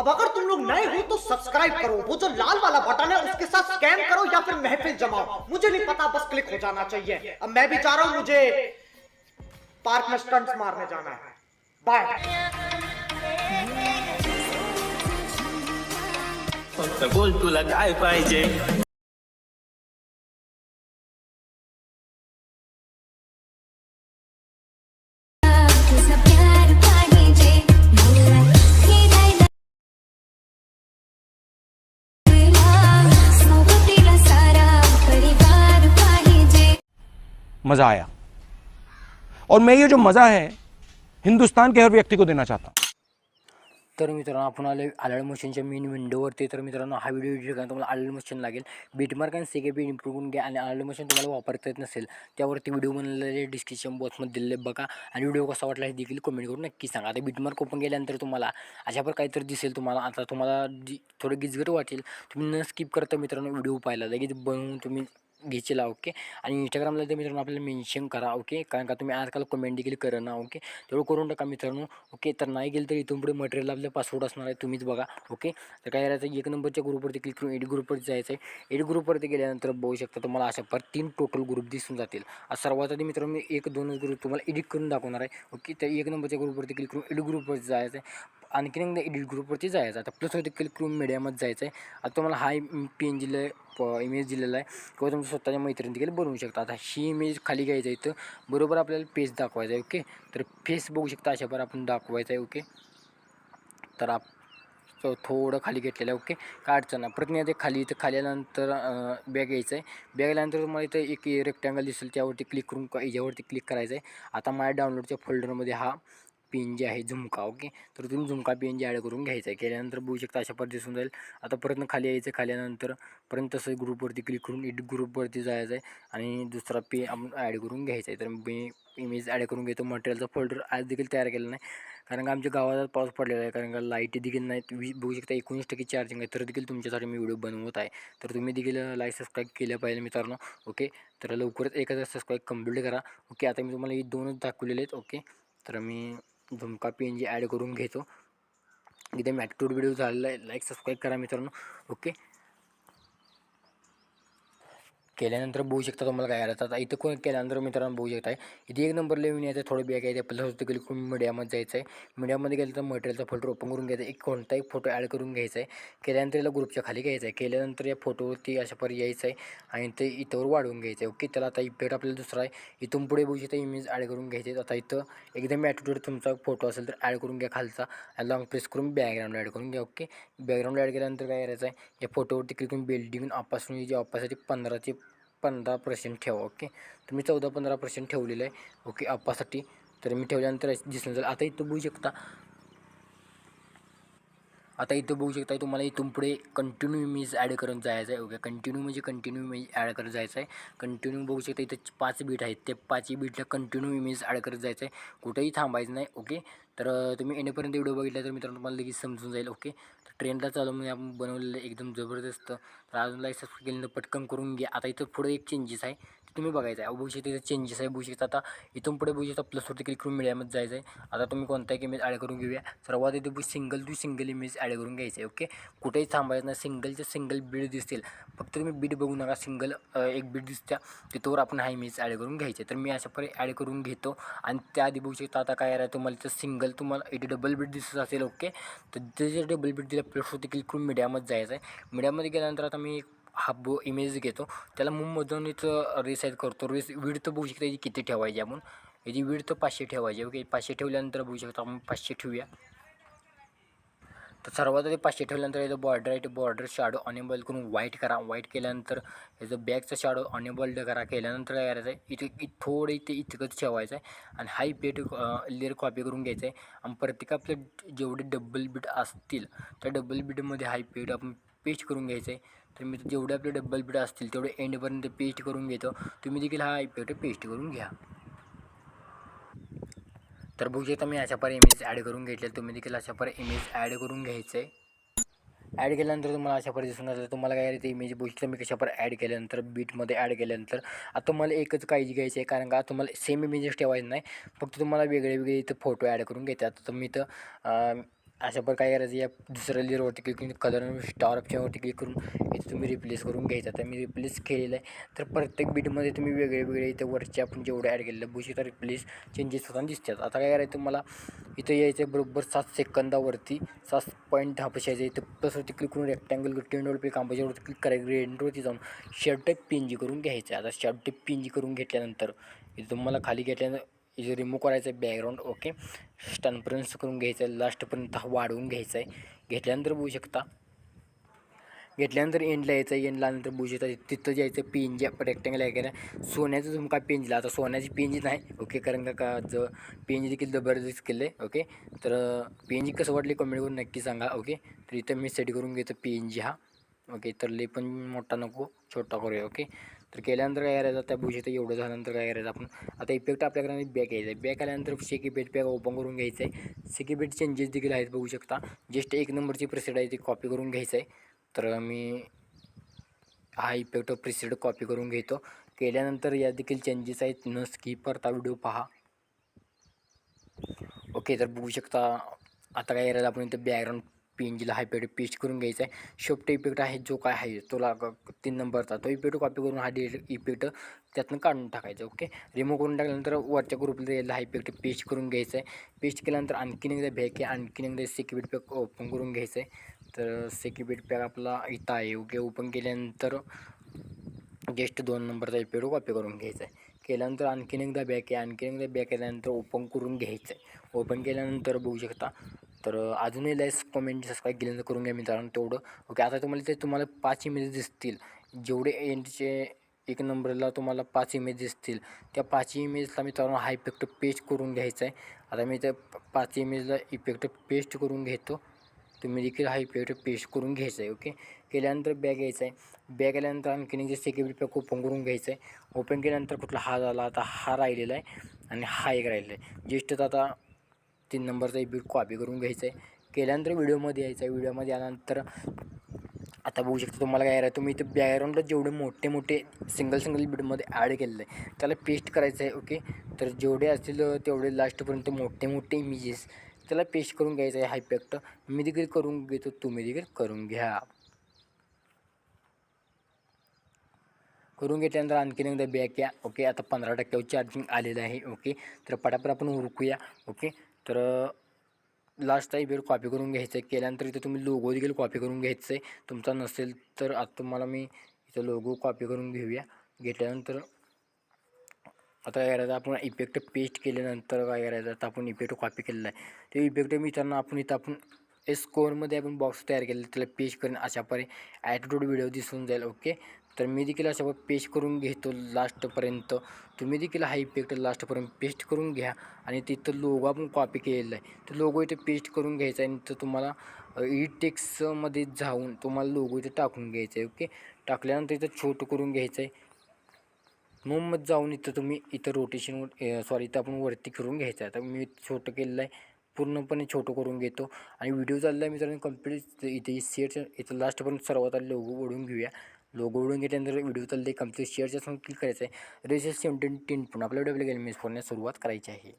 अब अगर तुम लोग नए हो तो सब्सक्राइब करो। वो जो लाल वाला बटन है, उसके साथ स्कैन करो या फिर महफिल जमाओ। मुझे नहीं पता, बस क्लिक हो जाना चाहिए। अब मैं भी जा रहा हूँ मुझे पार्क में स्टंट्स मारने जाना है। बाय फक्त बोल मज़ा आया। और मैं ये जो मज़ा है हिंदुस्तान के हर व्यक्ति को देना चाहता तर मित्रांनो आपण आले आलळ मशीनच्या मेन विंडोवरती तर मित्रांनो हा व्हिडिओ एडिट करताना तुम्हाला आलळ मशीन लागेल. बीटमार्क आणि सेगे बी इम्प्रूव्ह करून घ्या आणि आलळ मशीन तुम्हाला वापरता येत नसेल त्यावरती व्हिडिओ बनलेले डिस्क्रिप्शन बॉक्समध्ये दिलेले बघा. आणि व्हिडिओ कसा वाटला हे देखील कमेंट करून नक्की सांगा. आता बीटमार्क ओपन केल्यानंतर तुम्हाला अशा प्रकारे काहीतरी दिसेल तुम्हाला. आता तुम्हाला थोडं गिजगट वाटेल. तुम्ही न स्किप करता मित्रांनो व्हिडिओ पाहिला लगेच बनवून तुम्ही घ्यायचेला ओके? आणि इंस्टाग्रामला ते मित्रांनो आपल्याला मेन्शन करा ओके? कारण का तुम्ही आजकाल कमेंट देखील करा ना ओके? तेवढं करून टाका मित्रांनो ओके? तर नाही गेलं तर इथून पुढे मटेरियल आपलं पासवर्ड असणार आहे तुम्हीच बघा ओके? तर काय करायचं एक नंबरच्या ग्रुपवरती क्लिक करून एड ग्रुपवरती जायचं आहे. एड ग्रुपवरती गेल्यानंतर बघू शकता तुम्हाला अशा पर तीन टोटल ग्रुप दिसून जातील. सर्वात आधी मित्रांनो मी एक दोनच ग्रुप तुम्हाला एडिट करून दाखवणार आहे ओके? तर एक नंबरच्या ग्रुपवरती क्लिक करून एडिट ग्रुपवरती जायचं आहे. आणखीन एकदा एडिट ग्रुपवरती जायचं आता प्लसवरती क्लिक करून मीडियामध्ये जायचं आहे. आता तुम्हाला हाय पी एन जीला इमेज दिलेला आहे. किंवा तुमच्या स्वतःच्या मैत्रिणी देखील बनवू शकता आता ही इमेज खाली घ्यायचं आहे इथं बरोबर आपल्याला पेज दाखवायचा आहे ओके तर फेस बघू शकता अशा प्रकारे आपण दाखवायचं आहे ओके तर आप तो थोडं खाली घेतलेलं आहे ओके काय अडचण नाही. प्रतिज्ञा ते खाली इथं खाली आल्यानंतर बॅग यायचं आहे. बॅग आल्यानंतर तुम्हाला इथं एक रेक्टँगल दिसेल त्यावरती क्लिक करून याच्यावरती क्लिक करायचं आहे. आता माझ्या डाउनलोडच्या फोल्डरमध्ये हा पेन जे आहे झुमका ओके? तर तुम्ही झुमका पेन जे ॲड करून घ्यायचा आहे. केल्यानंतर बघू शकता अशा पद्धती दिसून जाईल. आता परत खाली यायचं. खाल्यानंतर परत तसं ग्रुपवरती क्लिक करून एडिट ग्रुपवरती जायचं आहे. आणि दुसरा पे आपण ॲड करून घ्यायचा आहे. तर मी इमेज ॲड करून घेतो. मटेरियलचा फोल्डर आज देखील तयार केला नाही. कारण का आमच्या गावात पाऊस पडलेला आहे. कारण का लाइट देखील नाहीत. वीज बघू शकता एकोणीस टक्के चार्जिंग आहे. तर देखील तुमच्यासाठी मी व्हिडिओ बनवत आहे. तर तुम्ही देखील लाईक सबस्क्राईब केलं पाहिजे मित्रांनो. ओके? तर लवकरच एक हजार सबस्क्राईब कंप्लीट करा. ओके? आता मी तुम्हाला हे दोनच दाखवलेले आहेत. ओके? तर मी झुमका पी एन जी ॲड करून घेतो. एकदम ॲक्टिव्ह व्हिडिओ झालेला आहे. लाईक सबस्क्राईब करा मित्रांनो. ओके केल्यानंतर बघू शकता तुम्हाला काय आलं. आता इथं कोण केल्यानंतर मित्रांनो बघू शकता इथे एक नंबर लिहून यायचं थोडं बॅग आहे प्लस होतं क्लिक करून मीडियामध्ये जायचं आहे. मीडियामध्ये गेलं तर मटेरियलचा फोटो ओपन करून घ्यायचा एक कोणताही फोटो ॲड करून घ्यायचा आहे. केल्यानंतर याला ग्रुपच्या खाली घ्यायचं आहे. केल्यानंतर या फोटोवरती अशा पर यायचं आहे. आणि ते इथंवर वाढवून घ्यायचं आहे. ओके त्याला आता इफेक्ट आपल्याला दुसरा आहे. इथून पुढे बघू शकता इमेज ॲड करून घ्यायचे आता इथं एकदम ॲटिट्यूड तुमचा फोटो असेल तर ॲड करून घ्या खालचा. लॉंग प्रेस करून बॅकग्राऊंड ॲड करून घ्या. ओके बॅकग्राऊंड ॲड केल्यानंतर काय करायचं आहे? या फोटोवरती क्लिक करून बिल्डिंग आपासून जे आपासाठी पंधराचे पंधरा पर्सेंट ठेवा ओके तुम्ही चौदा पंधरा पर्सेंट ठेवलेलं आहे ओके अप्पासाठी तर मी ठेवल्यानंतर दिसून जाईल. आता इथं बघू शकता. आता इथं बघू शकता तुम्हाला इथून पुढे कंटिन्यू इमेज ॲड करून जायचं आहे ओके कंटिन्यू म्हणजे कंटिन्यू इमेज ॲड करत जायचं आहे. कंटिन्यू बघू शकता इथं पाच बीट आहेत. ते पाचही बीटला कंटिन्यू इमेज ॲड करत जायचं आहे. कुठेही थांबायचं नाही ओके तर तुम्ही एंडपर्यंत व्हिडिओ बघितला तर मित्रांनो तुम्हाला लगेच समजून जाईल ओके? तर ट्रेंडला चालू म्हणजे आपण बनवलेलं एकदम जबरदस्त. तर अजून लाईक सबस्क्राईब केलं पटकन करून घ्या. आता इथं पुढे एक चेंजेस आहे. तुम्ही बघायचं आहे बघू शकता चेंजेस आहे बघू शकता आता इथून पुढे बघू शकता प्लसवरती क्लिक करून मीडियामध्ये जायचं आहे आता तुम्ही कोणताही इमेज ॲड करून घेऊया? सर्वात इथे single to single image add करून घ्यायचं आहे ओके कुठेही थांबायचं नाही. सिंगलचे सिंगल बीड दिसतील. फक्त तुम्ही बीड बघू नका. सिंगल एक बीड दिसत्या. तिथवर आपण हा इमेज ॲड करून घ्यायचे तर मी अशा प्रकारे ॲड करून घेतो. आणि त्याआधी बघू शकता आता काय आहे तुम्हाला तर सिंगल तुम्हाला इथे डबल बीड दिसत असेल ओके तर ते जे डबल बीड दिलं प्लसवरती क्लिक करून मीडियामध्ये जायचं आहे मीडियामध्ये गेल्यानंतर आता मी हा बो इमेज घेतो. त्याला मूममधून रिसाईज करतो. रिस विड बघू शकता याची किती ठेवायची आपण. याची विड पाचशे ठेवायची. ओके पाचशे ठेवल्यानंतर बघू शकता आपण पाचशे ठेवूया. तर सर्वात आधी पाचशे ठेवल्यानंतर याचं बॉर्डर आहे ते बॉर्डर शॅडो अनेबल करून व्हाईट करा. व्हाईट केल्यानंतर याचं बॅगचं शॅडो अनेबल्ड करा. केल्यानंतर काय करायचं आहे इथे इत थोडं इथे इतकंच ठेवायचं आहे आणि हाय पेट लेअर कॉपी करून घ्यायचं आहे आणि प्रत्येक आपले जेवढे डबल बीट असतील त्या डबल बीटमध्ये हाय पेट आपण पेस्ट करून घ्यायचं आहे तर मी जेवढे आपले डबल बीड असतील तेवढे एंडपर्यंत पेस्ट करून घेतो. तुम्ही देखील हा इफेक्ट पेस्ट करून घ्या. तर बघू शकता मी अशा पर इमेज ॲड करून घेतले तुम्ही देखील अशा पर इमेज ॲड करून घ्यायचं. आहे ॲड केल्यानंतर तुम्हाला अशा पर दिसून आलं तुम्हाला काय ते इमेज बघितलं? मी कशापर ॲड केल्यानंतर बीटमध्ये ॲड केल्यानंतर आता तुम्हाला एकच काळजी घ्यायची आहे. कारण का तुम्हाला सेम इमेजेस ठेवायचं नाही. फक्त तुम्हाला वेगळे वेगळे इथं फोटो ॲड करून घेतात आता तुम्ही इथं अशा प्रकारे काय करायचं. या दुसऱ्या लिअरवरती क्लिक करून कलर स्टार ऑप्शनवरती क्लिक करून इथे तुम्ही रिप्लेस करून घ्यायचा. तर मी रिप्लेस केलेलं आहे. तर प्रत्येक बीटमध्ये तुम्ही वेगळे वेगळे इथं वरचे आपण जेवढे ॲड केलेलं बुशी तर रिप्लेस चेंजेस होताना दिसतात. आता काय करायचं मला इथं यायचं आहे बरोबर सात सेकंदावरती. सात पॉईंट दहा पैसे यायचं. इथं प्लसवरती क्लिक करून रेक्टँगल टेंडवर पे कांबाच्यावरती क्लिक करायचं. ग्रेंडवरती जाऊन शर्ट पी एन जी करून घ्यायचं आहे. आता शर्ट पी एन जी करून घेतल्यानंतर इथं तुम्हाला खाली घेतल्यानंतर इथे रिमूव्ह करायचं आहे बॅकग्राऊंड ओके स्टनपर्यंत करून घ्यायचं आहे लास्टपर्यंत हा वाढवून घ्यायचा आहे घेतल्यानंतर बघू शकता. घेतल्यानंतर एंडला यायचं आहे एंडला नंतर बघू शकता तिथं जायचं पेंजी रेक्टँगल आहे का सोन्याचं तुमका काय पेंजला आता सोन्याची पेंजी नाही ओके कारण का का ज पेंजी देखील जबरदस्त केलं आहे ओके तर पेंजी कसं वाटली कमेंट करून नक्की सांगा ओके तर इथं मी सेट करून घेतो पेंजी हा ओके तर लई पण मोठा नको छोटा करूया ओके तर केल्यानंतर काय करायचं? त्या बुशीचं एवढं झाल्यानंतर काय करायचं? आपण आता इफेक्ट आपल्याकडे बॅक यायचं आहे. बॅक आल्यानंतर सेकी बेट पॅक ओपन करून घ्यायचं आहे. सेकी बेट चेंजेस देखील आहेत बघू शकता. जस्ट एक नंबरची प्रेसेड आहे ती कॉपी करून घ्यायचं आहे. तर मी हा इफेक्ट प्रिसेड कॉपी करून घेतो. केल्यानंतर या देखील चेंजेस आहेत. न स्किप करता व्हिडिओ पहा. ओके तर बघू शकता. आता काय करायचं? आपण इथं बॅकग्राऊंड पेंजीला हा इफेक्ट पेस्ट करून घ्यायचा आहे शेवटी इफेक्ट आहे जो काय आहे तोला तीन नंबरचा तो इफेक्ट कॉपी करून हा डिलीट इफेक्ट त्यातनं काढून टाकायचा ओके रिमूव्ह करून टाकल्यानंतर वरच्या ग्रुपला यायला हा इफेक्ट पेस्ट करून घ्यायचा आहे पेस्ट केल्यानंतर आणखीन एकदा बॅक आहे आणखीन एकदा सिक्युबिट पॅक ओपन करून घ्यायचं आहे तर सिक्युबिट पॅक आपला इथं आहे ओके ओपन केल्यानंतर गेस्ट दोन नंबरचा इफेक्ट कॉपी करून घ्यायचा आहे केल्यानंतर आणखीन एकदा बॅक आहे आणखीन एकदा बॅक केल्यानंतर ओपन करून घ्यायचं आहे ओपन केल्यानंतर बघू शकता तर अजूनही लाईक्स कमेंट सबस्क्राईब केल्यानंतर करून घ्या मित्रांनो तेवढं. ओके आता तुम्हाला ते तुम्हाला पाच इमेज दिसतील. जेवढे एंडचे एक नंबरला तुम्हाला पाच इमेज दिसतील त्या पाच इमेजला मित्रांनो हा इफेक्ट पेस्ट करून घ्यायचा आहे. आता मी त्या पाच इमेजला इफेक्ट पेस्ट करून घेतो. तुम्ही देखील हा इफेक्ट पेस्ट करून घ्यायचा आहे ओके केल्यानंतर बॅग घ्यायचा आहे. बॅग आल्यानंतर आणखीन जे सेक्युरिटी पॅक ओपन करून घ्यायचं आहे. ओपन केल्यानंतर कुठला हा झाला आता हा राहिलेला आहे आणि हा एक राहिलेला आहे. ज्येष्ठ आता तीन नंबरचा इफेक्ट कॉपी करून घ्यायचं आहे. केल्यानंतर व्हिडिओमध्ये यायचं आहे. व्हिडिओमध्ये आल्यानंतर आता बघू शकता तुम्हाला काय आहे तुम्ही इथे बॅकग्राऊंडला जेवढे मोठे मोठे सिंगल सिंगल बीटमध्ये ॲड केलेलं आहे. त्याला पेस्ट करायचं आहे ओके तर जेवढे असतील तेवढे लास्टपर्यंत मोठे मोठे इमेजेस त्याला पेस्ट करून घ्यायचं आहे हा इफेक्ट मी देखील करून घेतो तुम्ही देखील करून घ्या. करून घेतल्यानंतर आणखीन एकदा बॅक या ओके आता पंधरा टक्क्यावर चार्जिंग आलेलं आहे ओके तर पटापट आपण उरकूया ओके तर लास्टचा वेळ कॉपी करून घ्यायचं आहे. केल्यानंतर इथं तुम्ही लोगो देखील कॉपी करून घ्यायचं आहे तुमचा नसेल तर आता तुम्हाला मी इथं लोगो कॉपी करून घेऊया. घेतल्यानंतर आता काय करायचं आपण इफेक्ट पेस्ट केल्यानंतर काय करायचं आता आपण इफेक्ट कॉपी केलेला आहे. ते इफेक्ट मित्रांनो आपण इथं आपण एस स्कोअरमध्ये आपण बॉक्स तयार केलेला त्याला पेस्ट करून अशा परी ॲटिट्यूड व्हिडिओ दिसून जाईल. ओके तर मी देखील अशा पेस्ट करून घेतो लास्टपर्यंत तुम्ही देखील हा इफेक्ट लास्टपर्यंत पेस्ट करून घ्या. आणि तिथं लोगो आपण कॉपी केलेला आहे. तर लोगो इथे पेस्ट करून घ्यायचा आहे. आणि तर तुम्हाला ई टेक्समध्ये जाऊन तुम्हाला लोगो इथे टाकून घ्यायचा आहे. ओके? टाकल्यानंतर इथं छोटं करून घ्यायचं आहे. मोममध्ये जाऊन इथं तुम्ही इथं रोटेशन सॉरी इथं आपण वरती करून घ्यायचं आहे. तर मी छोटं केलेलं आहे. पूर्णपणे छोटं करून घेतो. आणि व्हिडिओ चालला आहे मित्रांनो कंप्लीट इथे सेट इथं लास्टपर्यंत सर्वात आले लोगो ओढून घेऊया. लोगो ओढून घेतल्यानंतर व्हिडिओ चालते कंप्लीट शेअरच्या समोर क्लिक करायचं आहे रेजिस्टर सेवन्टीन टेन पण आपल्या डब्ल्यू गेले मिस फोडण्यास सुरुवात करायची आहे.